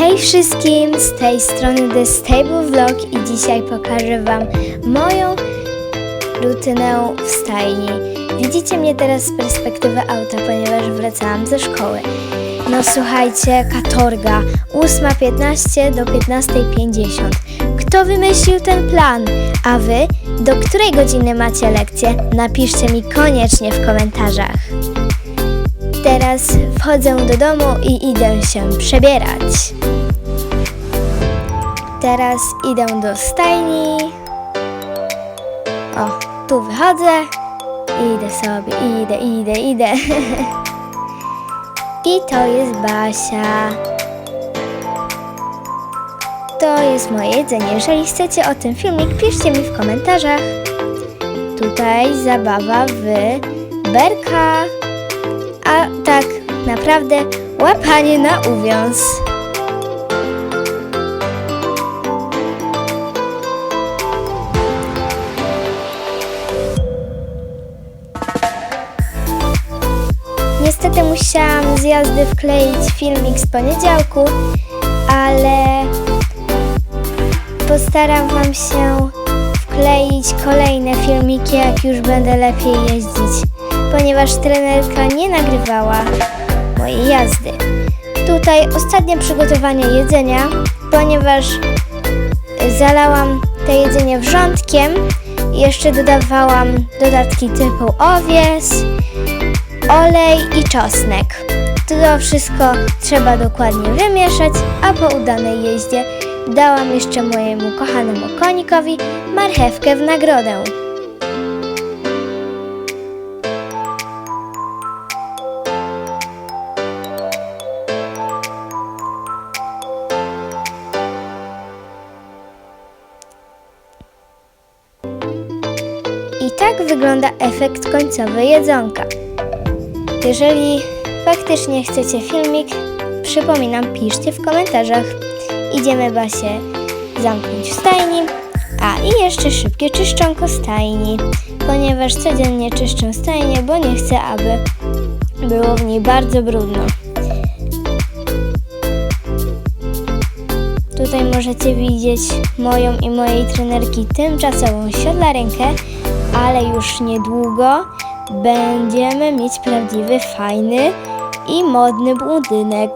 Hej wszystkim, z tej strony The Stable Vlog i dzisiaj pokażę Wam moją rutynę w stajni. Widzicie mnie teraz z perspektywy auta, ponieważ wracałam ze szkoły. No słuchajcie, katorga, 8.15 do 15.50. Kto wymyślił ten plan? A Wy, do której godziny macie lekcję? Napiszcie mi koniecznie w komentarzach. Teraz wchodzę do domu i idę się przebierać. Teraz idę do stajni. O, tu wychodzę. Idę sobie, idę, idę, idę. I to jest Basia. To jest moje jedzenie. Jeżeli chcecie o tym filmik, piszcie mi w komentarzach. Tutaj zabawa w berka. Naprawdę łapanie na uwiąz. Niestety musiałam z jazdy wkleić filmik z poniedziałku, ale postaram Wam się wkleić kolejne filmiki, jak już będę lepiej jeździć, ponieważ trenerka nie nagrywała jazdy. Tutaj ostatnie przygotowanie jedzenia, ponieważ zalałam to jedzenie wrzątkiem i jeszcze dodawałam dodatki typu owies, olej i czosnek. To wszystko trzeba dokładnie wymieszać, a po udanej jeździe dałam jeszcze mojemu kochanemu konikowi marchewkę w nagrodę. Tak wygląda efekt końcowy jedzonka. Jeżeli faktycznie chcecie filmik, przypominam, piszcie w komentarzach. Idziemy Basię zamknąć w stajni, a i jeszcze szybkie czyszczonko stajni, ponieważ codziennie czyszczę stajnię, bo nie chcę, aby było w niej bardzo brudno. Tutaj możecie widzieć moją i mojej trenerki tymczasową siodlarenkę, ale już niedługo będziemy mieć prawdziwy, fajny i modny budynek.